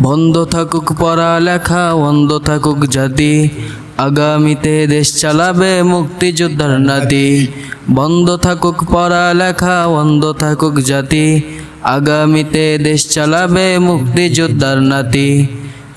বন্ধ থাকুক পড়ালেখা বন্ধ থাকুক জাতি। আগামীতে দেশ চালাবে মুক্তিযোদ্ধার নাতি। বন্ধ থাকুক পড়ালেখা বন্ধ থাকুক জাতি। আগামীতে দেশ চালাবে মুক্তিযোদ্ধার নাতি।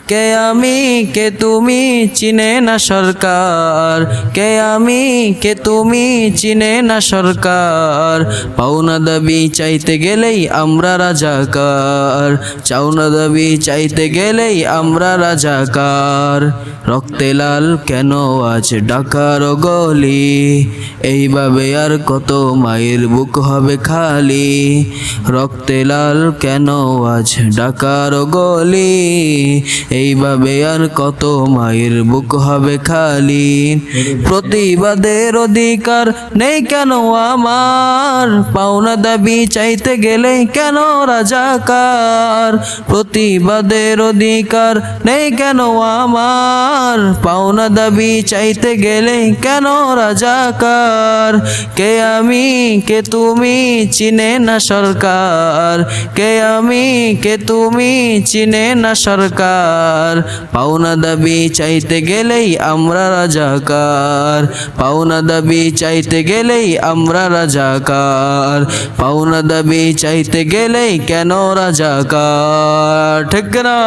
কে আমি, কে তুমি চিনে না সরকার? কে আমি, কে তুমি চিনে না সরকার? পাওনা দাবি চাইতে গেলেই আমরা রাজাকার। চাওনা দাবি চাইতে গেলেই আমরা রাজাকার। রক্তে লাল কেন আজ ডাকার গলি? এইভাবে আর কত মায়ের বুক হবে খালি? রক্তে লাল কেন আজ ডাকার গলি? এইভাবে আর কত মায়ের বুক হবে খালি। প্রতিবাদের অধিকার নেই কেন আমার? পাওনা দাবি চাইতে গেলে কেন রাজাকার? প্রতিবাদের অধিকার নেই কেন আমার পাওনা দাবি চাইতে গেলে কেন রাজাকার? কে আমি, কে তুমি চিনে না সরকার? কে আমি, কে তুমি চিনে না সরকার? পাওনা দাবি চাইতে গেলেই আমরা রাজাকার। পাওনা দাবি চাইতে গেলেই আমরা রাজাকার। পাওনা দাবি চাইতে গেলেই কেন রাজাকার? ঠিক না